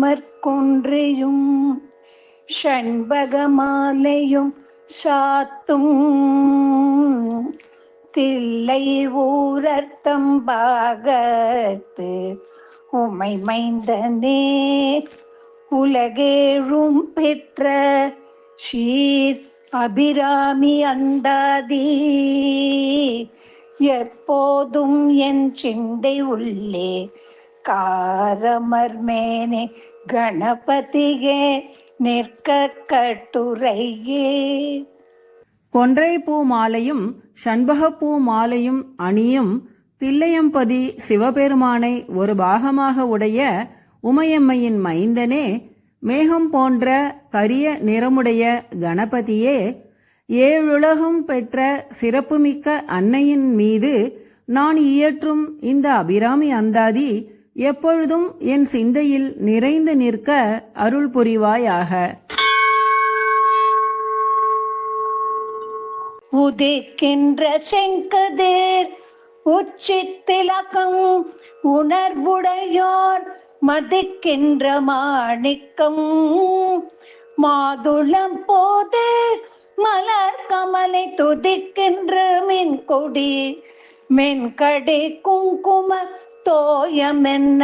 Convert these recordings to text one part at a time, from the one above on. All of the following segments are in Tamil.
தாரமற் ஷண்பகமாலையும் சாத்தும். தில்லை ஊரர்த்தம் பாகத்து உமை மைந்தனே உலகேழும் பெற்ற ஷீர் அபிராமி அந்தாதி. எப்போதும் என் சிந்தை உள்ளே காரமர்மேனே கணபதியே நிற்க கட்டுரையே. கொன்றைப்பூ மாலையும் சண்பகப்பூ மாலையும் அணியும் தில்லையம்பதி சிவபெருமானை ஒரு பாகமாக உடைய உமையம்மையின் மைந்தனே மேகம் போன்ற கரிய நிறமுடைய கணபதியே ஏழுலகும் பெற்ற சிறப்புமிக்க அன்னையின் மீது நான் இயற்றும் இந்த அபிராமி அந்தாதி எப்பொழுதும் என் சிந்தையில் நிறைந்து நிற்க அருள் புரிவாயாக. உதிக்கின்ற செங்கதிர் உச்சித்திலகம் உணர்வுடையோர் மதிக்கின்ற மாணிக்கம் மாதுளம் போது மலர் கமலை துதிக்கின்ற மின்கொடி மென்கடி குங்கும தோயமென்ன?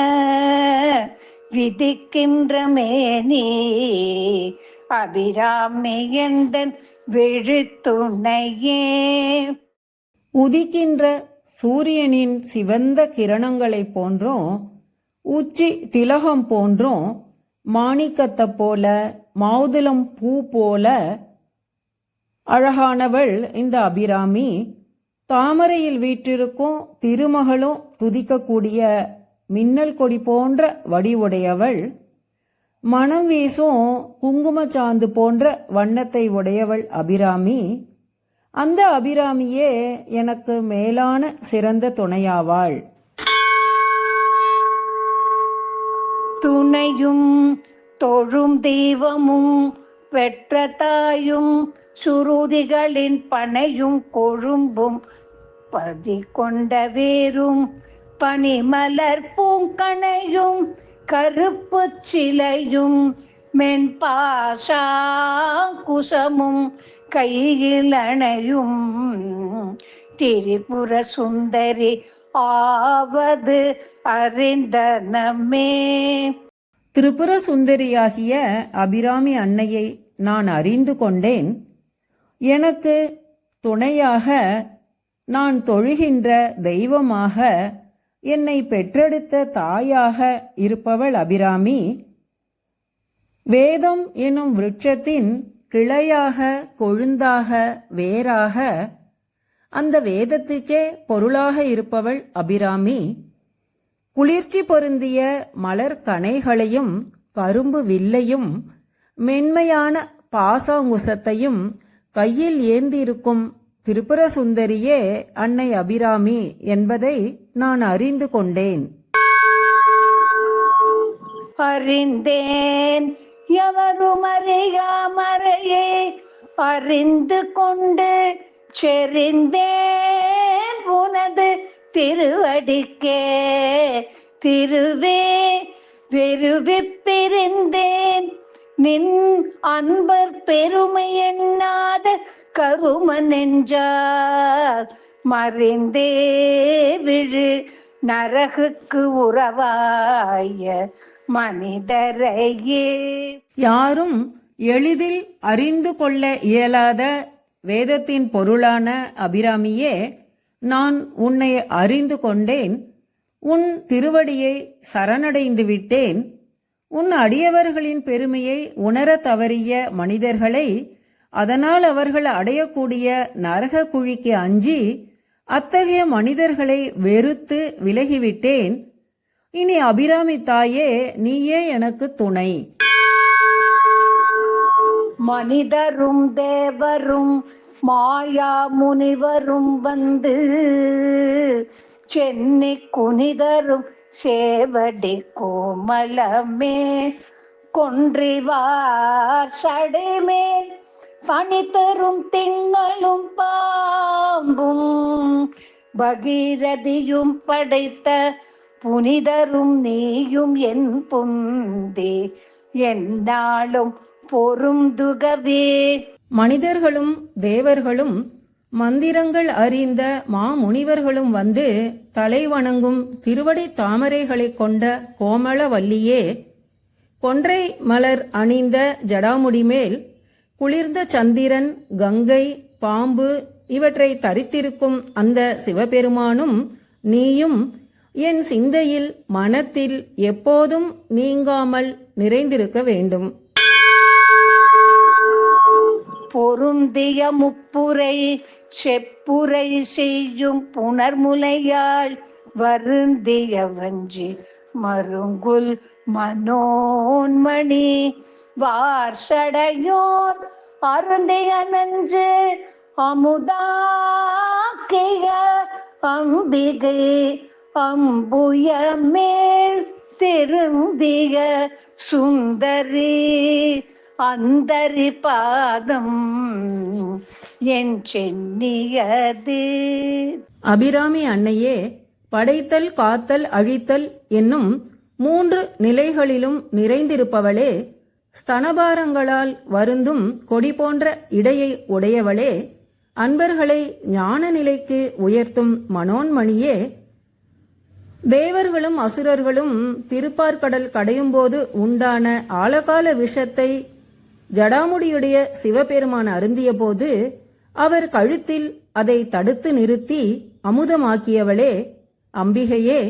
விதிக்கின்ற மேனே அபிராமி எந்தன் விழுத்துணையே. உதிக்கின்ற சூரியனின் சிவந்த கிரணங்களைப் போன்றும் உச்சி திலகம் போன்றும் மாணிக்கத்தை போல மாதுளம் பூ போல அழகானவள் இந்த அபிராமி. தாமரையில் வீற்றிருக்கும் திருமகளும் துதிக்கக்கூடிய மின்னல் கொடி போன்ற வடிவுடையவள் மனம் வீசும் குங்குமச்சாந்து போன்ற வண்ணத்தை உடையவள் அபிராமி. அந்த அபிராமியே எனக்கு மேலான சிறந்த துணையாவாள். துணையும் தொழும் தெய்வமும் பெற்ற தாயும் சுருதிகளின் பனையும் கொழும்பும் பதி கொண்ட வேரும் பனிமலர் பூங்கணையும் கருப்பு சிலையும் மென்பாசா குசமும் கையில் அணையும். திரிபுர சுந்தரி ஆவது அறிந்தனமே திரிபுர சுந்தரியாகிய அபிராமி அன்னையை நான் அறிந்து கொண்டேன். எனக்கு துணையாக நான் தொழுகின்ற தெய்வமாக என்னை பெற்றெடுத்த தாயாக இருப்பவள் அபிராமி. வேதம் என்னும் விருட்சத்தின் கிளையாக கொழுந்தாக வேராக அந்த வேதத்துக்கே பொருளாக இருப்பவள் அபிராமி. குளிர்ச்சி பொருந்திய மலர் கனைகளையும் கரும்பு வில்லையும் மென்மையான பாசாங்குசத்தையும் கையில் ஏந்தியிருக்கும் திரிபுர சுந்தரியே அன்னை அபிராமி என்பதை நான் அறிந்து கொண்டேன். அறிந்தேன் எவரும் அறியாமறையே அறிந்து கொண்டு செறிந்தேன். உனது திருவடிக்கே திருவே வெறுவிப்பிருந்தேன் நின் அன்பர் பெருமை எண்ணாத கரும நெஞ்சால் மறைந்தே விழு. நரகுக்கு உறவாய மனிதரையே. யாரும் எளிதில் அறிந்து கொள்ள இயலாத வேதத்தின் பொருளான அபிராமியே நான் உன்னை அறிந்து கொண்டேன். உன் திருவடியை சரணடைந்து விட்டேன். உன் அடியவர்களின் பெருமையை உணரத் தவறிய மனிதர்களை அதனால் அவர்கள் அடையக்கூடிய நரக குழிக்கு அஞ்சி அத்தகைய மனிதர்களை வெறுத்து விலகிவிட்டேன். இனி அபிராமி தாயே நீயே எனக்கு துணை. மனிதரும் தேவரும் மாயா முனிவரும் வந்து சென்னி குனிதரும் சேவடி கோமலமே கொன்றிவார் சடைமேல். பணி தரும் திங்களும் பாம்பும் பகீரதியும் படைத்த புனிதரும் நீயும் என் புந்தி என்னாலும் பொருந்துகவே மனிதர்களும் தேவர்களும் மந்திரங்கள் அறிந்த மாமுனிவர்களும் வந்து தலை வணங்கும் திருவடி தாமரைகளைக் கொண்ட கோமளவல்லியே கொன்றை மலர் அணிந்த ஜடாமுடி மேல் குளிர்ந்த சந்திரன் கங்கை பாம்பு இவற்றை தரித்திருக்கும் அந்த சிவபெருமானும் நீயும் என் சிந்தையில் மனத்தில் எப்போதும் நீங்காமல் நிறைந்திருக்க வேண்டும். பொருந்திய முப்புரை செப்புரை செய்யும் புனர்முலையாள் வருந்திய வஞ்சி மருங்குல் மனோன்மணி. வார்ஷடையோர் அருந்திய நஞ்சு அமுதாக்கிய அம்பிகை அம்புய மேல் திருந்திய சுந்தரி அந்தரி பாதம் என் சென்னியது. அபிராமி அன்னையே படைத்தல் காத்தல் அழித்தல் என்னும் மூன்று நிலைகளிலும் நிறைந்திருப்பவளே ஸ்தனபாரங்களால் வருந்தும் கொடி போன்ற இடையை உடையவளே அன்பர்களை ஞான நிலைக்கு உயர்த்தும் மனோன்மணியே தேவர்களும் அசுரர்களும் திருப்பார்கடல் கடையும்போது உண்டான ஆழகால விஷத்தை ஜடாமுடியுடைய சிவபெருமான் அருந்தியபோது அவர் கழுத்தில் அதை தடுத்து நிறுத்தி அமுதமாக்கியவளே அம்பிகையே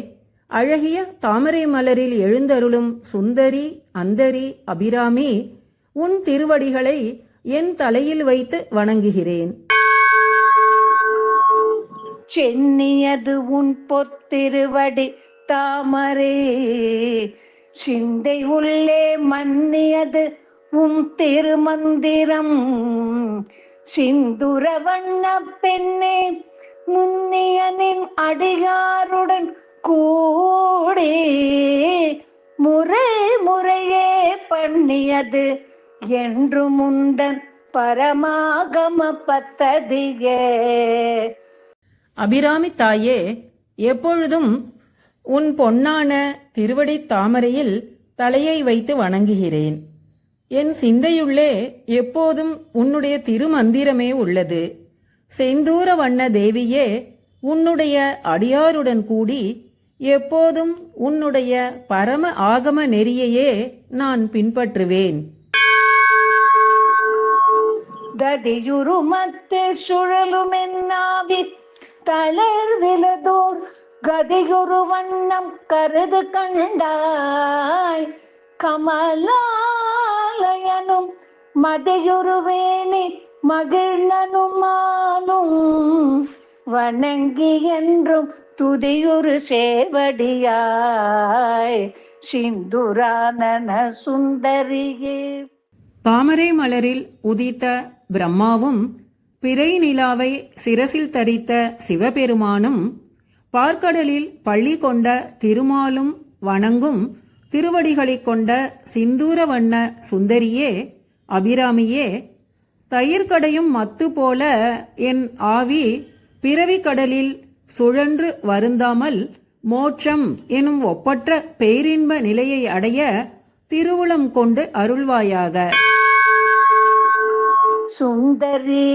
அழகிய தாமரை மலரில் எழுந்தருளும் சுந்தரி அந்தரி அபிராமி உன் திருவடிகளை என் தலையில் வைத்து வணங்குகிறேன். சென்னியது உன் பொத்திருவடி தாமரே சிந்தை உள்ளே மன்னியது உன் திருமந்திரம். சிந்துர வண்ண பெண்ணே முன்னியனின் அடிகாருடன் கூடி முறை முறையே பண்ணியது. என்று முந்தன் பரமாகம பத்ததியே அபிராமி தாயே எப்பொழுதும் உன் பொன்னான திருவடி தாமரையில் தலையை வைத்து வணங்குகிறேன். என் சிந்தையுள்ளே எப்போதும் உன்னுடைய திருமந்திரமே உள்ளது. செந்தூர வண்ண தேவியே உன்னுடைய அடியாருடன் கூடி எப்போதும் உன்னுடைய பரம ஆகம நெறியையே நான் பின்பற்றுவேன். கதியுருமத்து சுழலுமென்னாவி தளர் விலதோர் கதியுரு வண்ணம் கருது கண்டாய். கமலாலயனும் மதியுருவேணி மகிழ்நனுமானும் வணங்கி என்றும் துதியுறு சேவடியாய். சிந்துரானன சுந்தரியே. தாமரை மலரில் உதித்த பிரம்மாவும் பிறை நிலாவை சிரசில் தரித்த சிவபெருமானும் பார்க்கடலில் பள்ளி கொண்ட திருமாலும் வணங்கும் திருவடிகளைக் கொண்ட சிந்தூர வண்ண சுந்தரியே அபிராமியே தயிர்கடையும் மத்து போல என் ஆவி பிறவி கடலில் சுழன்று வருந்தாமல் மோட்சம் எனும் ஒப்பற்ற பேரின்ப நிலையை அடைய திருவுளம் கொண்டு அருள்வாயாக. சுந்தரி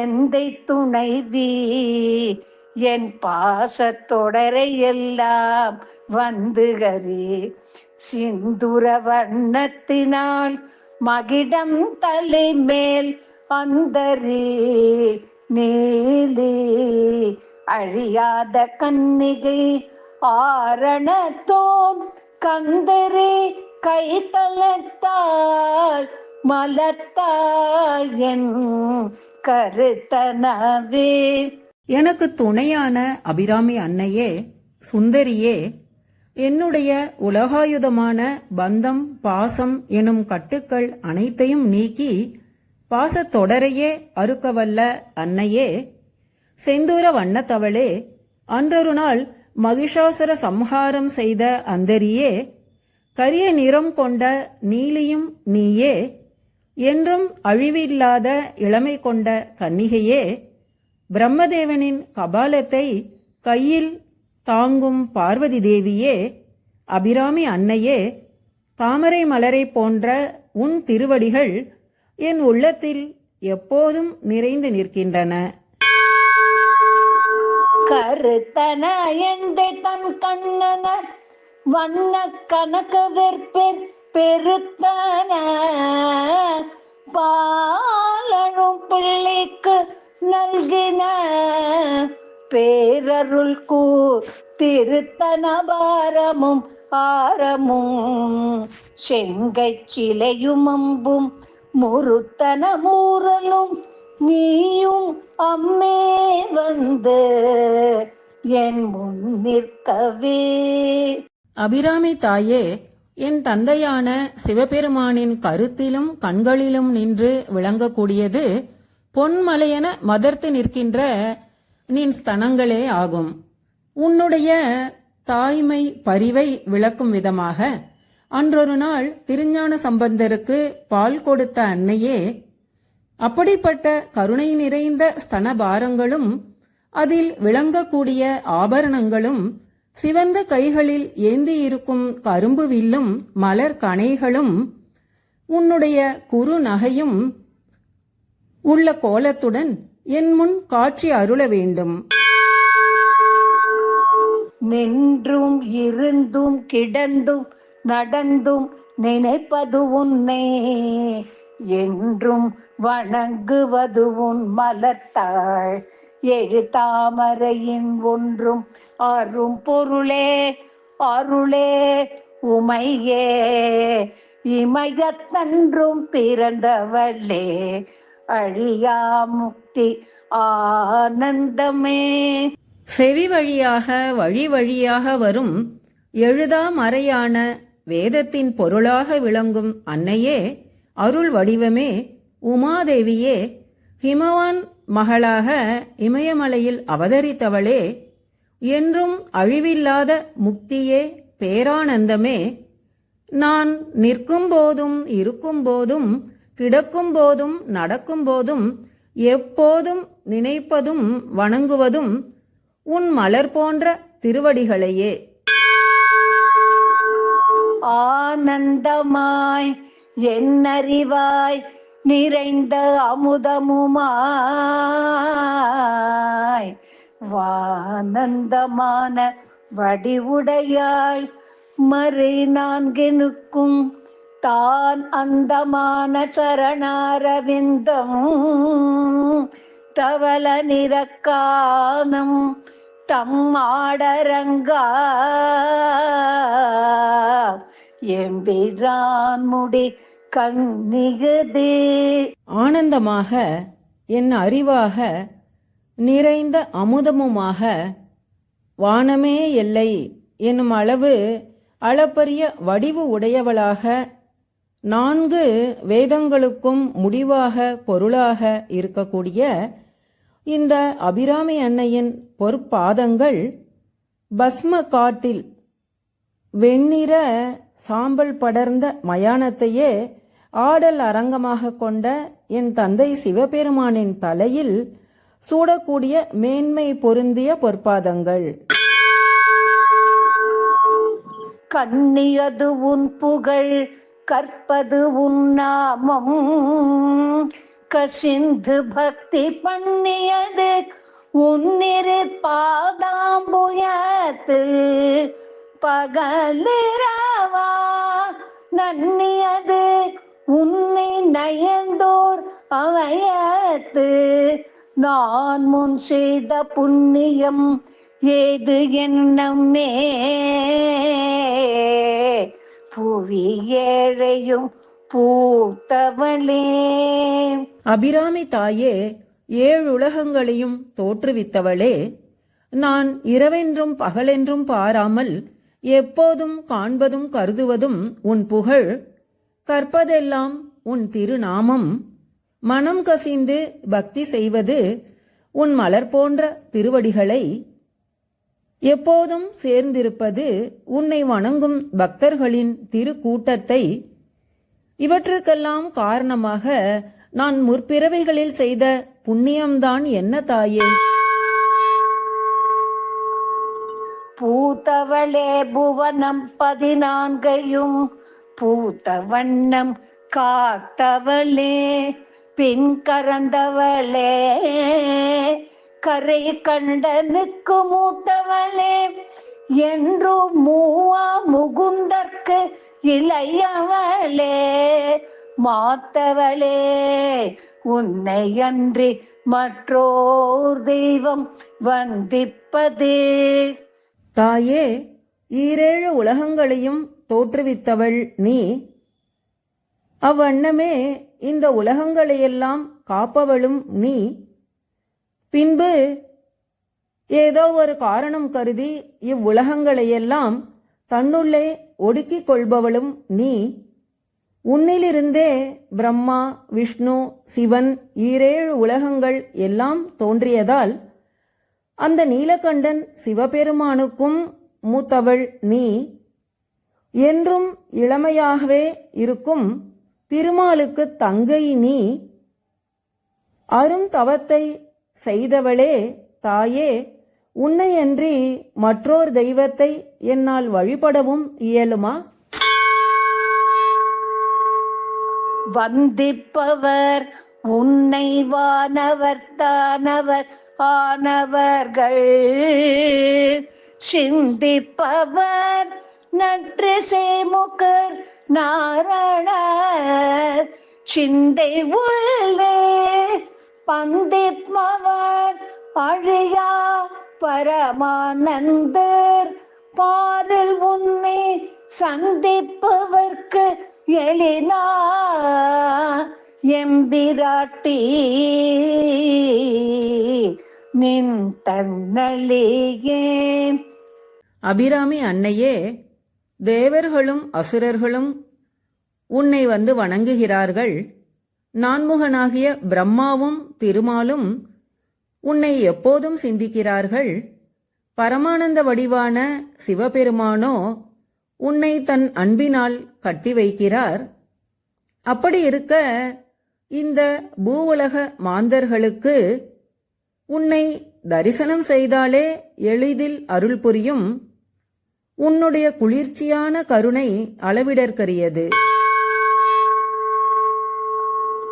எந்தை துணைவி என் பாசத்தொடரை எல்லாம் வந்துகரி சிந்துர வண்ணத்தினால் மகிடம் தலைமேல் அந்தரே மேலே அழியாத கன்னிகை ஆரணத்தோம் கந்தரே கைத்தளத்தாள் மலத்தாள் என் கருத்தனவே. எனக்கு துணையான அபிராமி அன்னையே சுந்தரியே என்னுடைய உலகாயுதமான பந்தம் பாசம் எனும் கட்டுக்கள் அனைத்தையும் நீக்கி பாசத்தொடரையே அறுக்கவல்ல அன்னையே. செந்தூர வண்ணத்தவளே அன்றொரு நாள் மகிஷாசுர சம்ஹாரம் செய்த அந்தரியே. கரிய நிறம் கொண்ட நீலியும் நீயே. என்றும் அழிவில்லாத இளமை கொண்ட கன்னிகையே. பிரம்மதேவனின் கபாலத்தை கையில் தாங்கும் பார்வதி தேவியே. அபிராமி அன்னையே தாமரை மலரை போன்ற உன் திருவடிகள் என் உள்ளத்தில் எப்போதும் நிறைந்து நிற்கின்றன. கருத்தன எந்தை தன் கண்ணன வண்ண கனக வெற்பெர் பெருத்தன. பாலனும் பிள்ளைக்கு நல்கின பேரருள் கூர் திருத்தன பாரமும் ஆரமும் செங்கை சிலையும் அம்பும் முருத்தன மூரலும் நீயும் அம்மே வந்து என் முன் நிற்கவே. அபிராமி தாயே என் தந்தையான சிவபெருமானின் கருத்திலும் கண்களிலும் நின்று விளங்கக்கூடியது பொன்மலையென மதர்த்து நிற்கின்ற நின் ஸ்தனங்களே ஆகும். உன்னுடைய தாய்மை பரிவை விளக்கும் விதமாக அன்றொரு நாள் திருஞான சம்பந்தருக்கு பால் கொடுத்த அன்னையே அப்படிப்பட்ட கருணை நிறைந்த ஸ்தனபாரங்களும் அதில் விளங்கக்கூடிய ஆபரணங்களும் சிவந்த கைகளில் ஏந்தியிருக்கும் கரும்பு வில்லும் மலர் கணைகளும் உன்னுடைய குறு நகையும் உள்ள கோலத்துடன் என் முன் காட்சி அருள வேண்டும். நின்றும் இருந்தும் கிடந்தும் நடந்தும் நினைப்பது உன்னே என்றும் வணங்குவது உன் மலர்த்தாள். எழுத்தாமரையின் ஒன்றும் அரும் பொருளே அருளே உமையே. இமயத்தன்றும் பிறந்தவளே அழியா முக்தி ஆனந்தமே. செவி வழியாக வழி வழியாக வரும் எழுதாமறையான வேதத்தின் பொருளாக விளங்கும் அன்னையே அருள் வடிவமே உமாதேவியே. ஹிமவான் மகளாக இமயமலையில் அவதரித்தவளே என்றும் அழிவில்லாத முக்தியே பேரானந்தமே. நான் நிற்கும் போதும் இருக்கும் போதும் கிடக்கும் போதும் நடக்கும் போதும் எப்போதும் நினைப்பதும் வணங்குவதும் உன் மலர் போன்ற திருவடிகளையே. ஆனந்தமாய் என்னறிவாய் நிறைந்த அமுதமுமாய். வானந்தமான வடிவுடையாய் மறு நான்கினுக்கும் தான் அந்தமான சரணாரவிந்தம். தவள நிறக்கானம் தம் ஆடரங்கா எம்பிரான்முடி கண்ணிகதே. ஆனந்தமாக என் அறிவாக நிறைந்த அமுதமுமாக வானமே எல்லை என்னும் அளவு அளப்பரிய வடிவு உடையவளாக நான்கு வேதங்களுக்கும் முடிவாக பொருளாக இருக்கக்கூடிய இந்த அபிராமி அன்னையின் பொற்பாதங்கள் பஸ்ம காட்டில் வெண்ணிற சாம்பல் படர்ந்த மயானத்தையே ஆடல் அரங்கமாக கொண்ட என் தந்தை சிவபெருமானின் தலையில் சூடக்கூடிய மேன்மை பொருந்திய பொற்பாதங்கள். கண்ணியது உன் புகழ் கற்பது உன் நாமம். கசிந்து பக்தி பண்ணியது உன்னிரு பாதாம்புயத்து பகந்திராவா நன்னியது உன்னை நயந்தோர் அவையத்து. நான் முன் செய்த புண்ணியம் ஏது என்னம்மே புவி ஏழையும் பூத்தவளே. அபிராமி தாயே ஏழுலகங்களையும் தோற்றுவித்தவளே. நான் இரவென்றும் பகலென்றும் பாராமல் எப்போதும் காண்பதும் கருதுவதும் உன் புகழ். கற்பதெல்லாம் உன் திருநாமம். மனம் கசிந்து பக்தி செய்வது உன் மலர் போன்ற திருவடிகளை. எப்போதும் சேர்ந்திருப்பது உன்னை வணங்கும் பக்தர்களின் திருக்கூட்டத்தை. இவற்றுக்கெல்லாம் காரணமாக நான் முற்பிறவைகளில் செய்த புண்ணியம்தான் என்ன தாயே? பூத்தவளே புவனம் பதினான்கையும் பூத்த வண்ணம் காத்தவளே பின் கறந்தவளே கரை கண்டனுக்கு மூத்தவளே என்று மூவா முகுந்தற்கு இளையவளே மாத்தவளே உன்னை அன்றி மற்றோர் தெய்வம் வந்திப்பது. தாயே ஈரேழு உலகங்களையும் தோற்றுவித்தவள் நீ. அவ்வண்ணமே இந்த உலகங்களையெல்லாம் காப்பவளும் நீ. பின்பு ஏதோ ஒரு காரணம் கருதி இவ்வுலகங்களையெல்லாம் தன்னுள்ளே ஒடுக்கிக் கொள்பவளும் நீ. உன்னிலிருந்தே பிரம்மா விஷ்ணு சிவன் ஈரேழு உலகங்கள் எல்லாம் தோன்றியதால் அந்த நீலகண்டன் சிவபெருமானுக்கும் மூத்தவள் நீ. என்றும் இளமையாகவே இருக்கும் திருமாலுக்கு தங்கை நீ. அரும் தவத்தை செய்தவளே தாயே உன்னையன்றி மற்றோர் தெய்வத்தை என்னால் வழிபடவும் இயலுமா? வந்திப்பவர் உன்னை வானவர் தானவர். ஆனவர்கள் சிந்திப்பவர் நற்று சேமுகர் நாரணர். சிந்தை உள்ளே பந்திப்பவர் அழியா பரமானந்தர். பாரில் உன்னை சந்திப்பவர்க்கு எளினா எம்பிராட்டி. நின் தன்னலியே. அபிராமி அன்னையே தேவர்களும் அசுரர்களும் உன்னை வந்து வணங்குகிறார்கள். நான்முகனாகிய பிரம்மாவும் திருமாலும் உன்னை எப்போதும் சிந்திக்கிறார்கள். பரமானந்த வடிவான சிவபெருமானோ உன்னை தன் அன்பினால் கட்டி வைக்கிறார். அப்படி இருக்க இந்த பூவுலக மாந்தர்களுக்கு உன்னை தரிசனம் செய்தாலே எளிதில் அருள் புரியும். உன்னுடைய குளிர்ச்சியான கருணை அளவிடற்கரியது.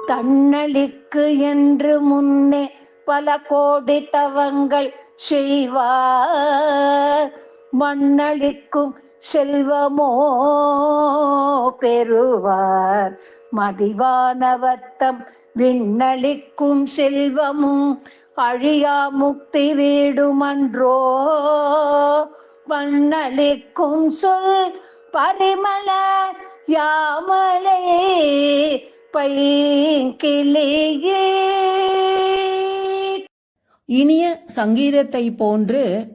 தன்னளிக்கு என்று முன்னே பல கோடி தவங்கள் செய்வார் மண்ணளிக்கும் செல்வமோ பெறுவார். மதிவானவத்தம் விண்ணளிக்கும் செல்வமும் அழியா முக்தி வேடுமன்றோ? மண்ணளிக்கும் சொல் பரிமள யாமலே பைங்கிலேயே இனிய சங்கீதத்தை போன்று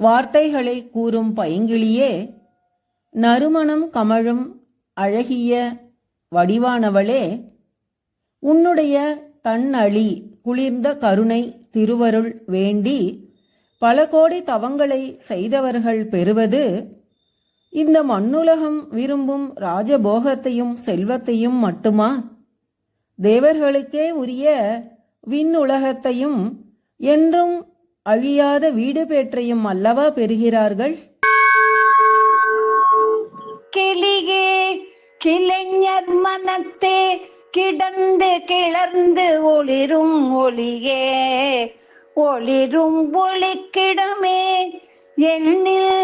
வார்த்தைகளை கூறும் பைங்கிளியே நறுமணம் கமழும் அழகிய வடிவானவளே உன்னுடைய தன்னழி குளிர்ந்த கருணை திருவருள் வேண்டி பல கோடி தவங்களை செய்தவர்கள் பெறுவது இந்த மண்ணுலகம் விரும்பும் ராஜபோகத்தையும் செல்வத்தையும் மட்டுமா? தேவர்களுக்கே உரிய விண்ணுலகத்தையும் என்றும் அழியாத வீடு பேற்றையும் அல்லவா பெறுகிறார்கள்? கிளியே கிளைஞர் மனத்தே கிடந்து கிளர்ந்து ஒளிரும் ஒளியே ஒளிரும் ஒளிக்கிடமே. எண்ணில்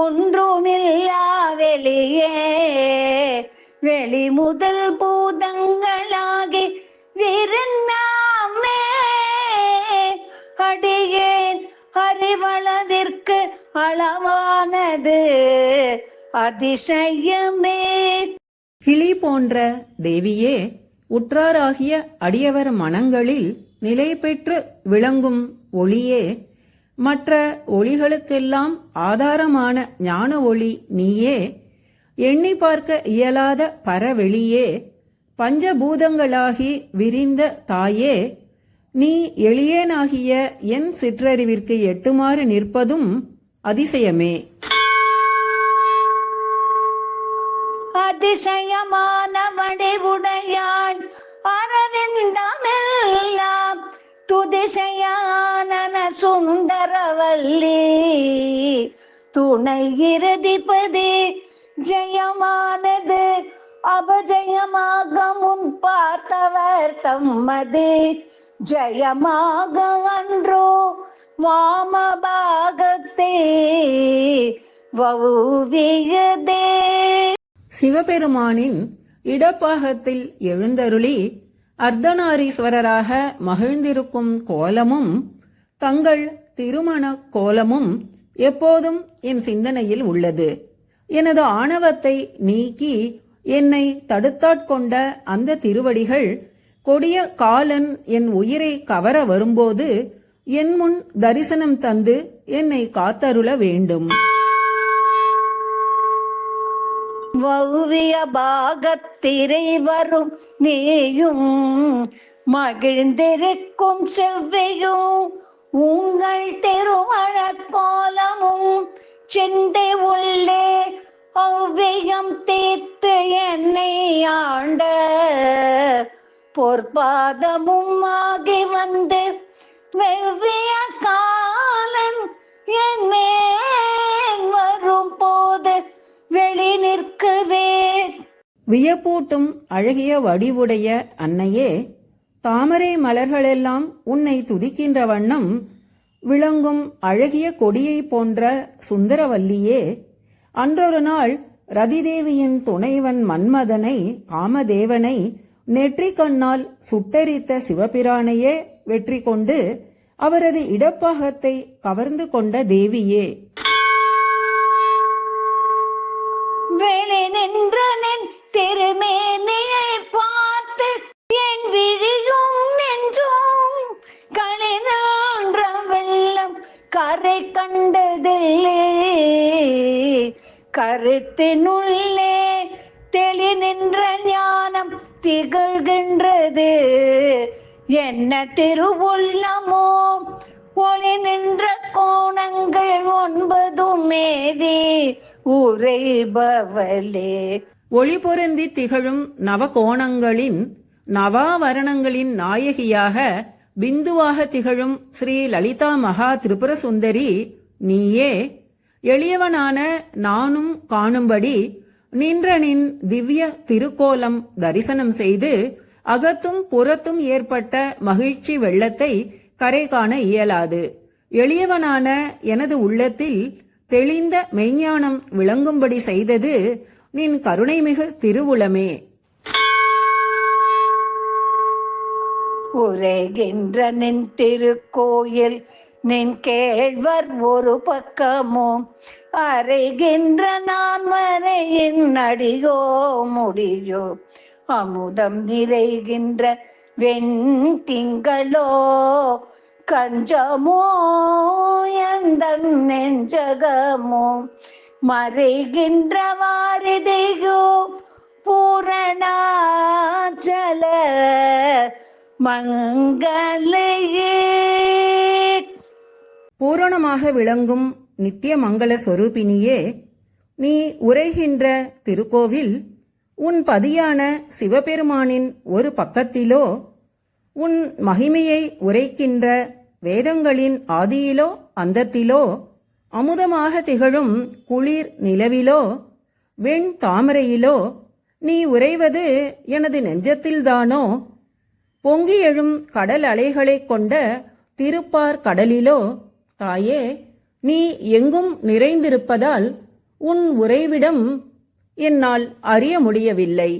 ஒன்றுமில்லா வெளியே வெளி முதல் பூதங்களாகி விருந்தாமே அடியேன் அறிவளவிற்கு அளவானது அதிசயமே. கிளி போன்ற தேவியே உற்றாராகிய அடியவர் மனங்களில் நிலை பெற்று விளங்கும் ஒளியே மற்ற ஒளிகளுக்கெல்லாம் ஆதாரமான ஞான ஒளி நீயே எண்ணி பார்க்க இயலாத பரவெளியே பஞ்சபூதங்களாகி விரிந்த தாயே நீ எளியேனாகிய என் சிற்றறிவிற்கு எட்டுமாறு நிற்பதும் அதிசயமே. அதிசயமான வடிவுடையாள் அரவிந்தமெல்லாம் துதிசையான சுந்தரவல்லி. துணை இறுதிப்பதே ஜெயமானது. அபஜயமாக முன் பார்த்தவர் தம்மது. ஜெயமாக அன்றோ வாமபாகத்தே வவுவியதே. சிவபெருமானின் இடப்பாகத்தில் எழுந்தருளி அர்த்தநாரீஸ்வரராக மகிழ்ந்திருக்கும் கோலமும் தங்கள் திருமண கோலமும் எப்போதும் என் சிந்தனையில் உள்ளது. எனது ஆணவத்தை நீக்கி என்னை தடுத்தாட்கொண்ட அந்த திருவடிகள் கொடிய காலன் என் உயிரை கவர வரும்போது என் முன் தரிசனம் தந்து என்னை காத்தருள வேண்டும். வௌவிய பாகத்திரை வரும் நீயும் மகிழ்ந்திருக்கும் செவ்வையும் உங்கள் திருமண கோலமும் சிந்தை உள்ளே ஒவ்வியம் தீர்த்து என்னை ஆண்ட பொற்பாதமும் ஆகி வந்து வெவ்விய கா வியப்பூட்டும் அழகிய வடிவுடைய அன்னையே தாமரை மலர்களெல்லாம் உன்னை துதிக்கின்ற வண்ணம் விளங்கும் அழகிய கொடியைப் போன்ற சுந்தரவல்லியே அன்றொரு நாள் ரதிதேவியின் துணைவன் மன்மதனை காமதேவனை நெற்றி கண்ணால் சுட்டரித்த சிவபிரானையே வெற்றி கொண்டு அவரது இடப்பாகத்தை கவர்ந்து கொண்ட தேவியே. கருத்தினுள்ளே தெளி நின்ற ஞானம் திகழ்கின்றது. என்ன திருவுள்ளமோ? ஒளி நின்ற கோணங்கள் ஒன்பதுமேதி மேவி உரைபவளே ஒளி பொருந்தி திகழும் நவகோணங்களின் நவாவரணங்களின் நாயகியாக பிந்துவாக திகழும் ஸ்ரீ லலிதா மகா திரிபுர சுந்தரி நீயே எளியவனான நானும் காணும்படி நின்றனின் திவ்ய திருக்கோலம் தரிசனம் செய்து அகத்தும் புறத்தும் ஏற்பட்ட மகிழ்ச்சி வெள்ளத்தை கரை காண இயலாது. எளியவனான எனது உள்ளத்தில் தெளிந்த மெய்ஞானம் விளங்கும்படி செய்தது நின் கருணைமிகு திருவுளமே. உரைகின்ற நின் திருக்கோயில் நின் கேழ்வர் ஒரு பக்கமோ அறைகின்ற நான் மறையின் அடியோ முடியோ அமுதம் நிறைகின்ற வெண் திங்களோ கஞ்சமோ எந்த நெஞ்சகமோ மறைகின்ற வாரிதையோ பூரணாச்சல மங்களையே. பூரணமாக விளங்கும் நித்திய மங்கள சொரூபினியே நீ உரைகின்ற திருக்கோவில் உன் பதியான சிவபெருமானின் ஒரு பக்கத்திலோ உன் மகிமையை உரைக்கின்ற வேதங்களின் ஆதியிலோ அந்தத்திலோ அமுதமாக திகழும் குளிர் நிலவிலோ வெண் தாமரையிலோ நீ உறைவது எனது நெஞ்சத்தில்தானோ? பொங்கி எழும் கடல் அலைகளைக் கொண்ட திருப்பார் கடலிலோ தாயே நீ எங்கும் நிறைந்திருப்பதால் உன் உறைவிடம் என்னால் அறிய முடியவில்லை.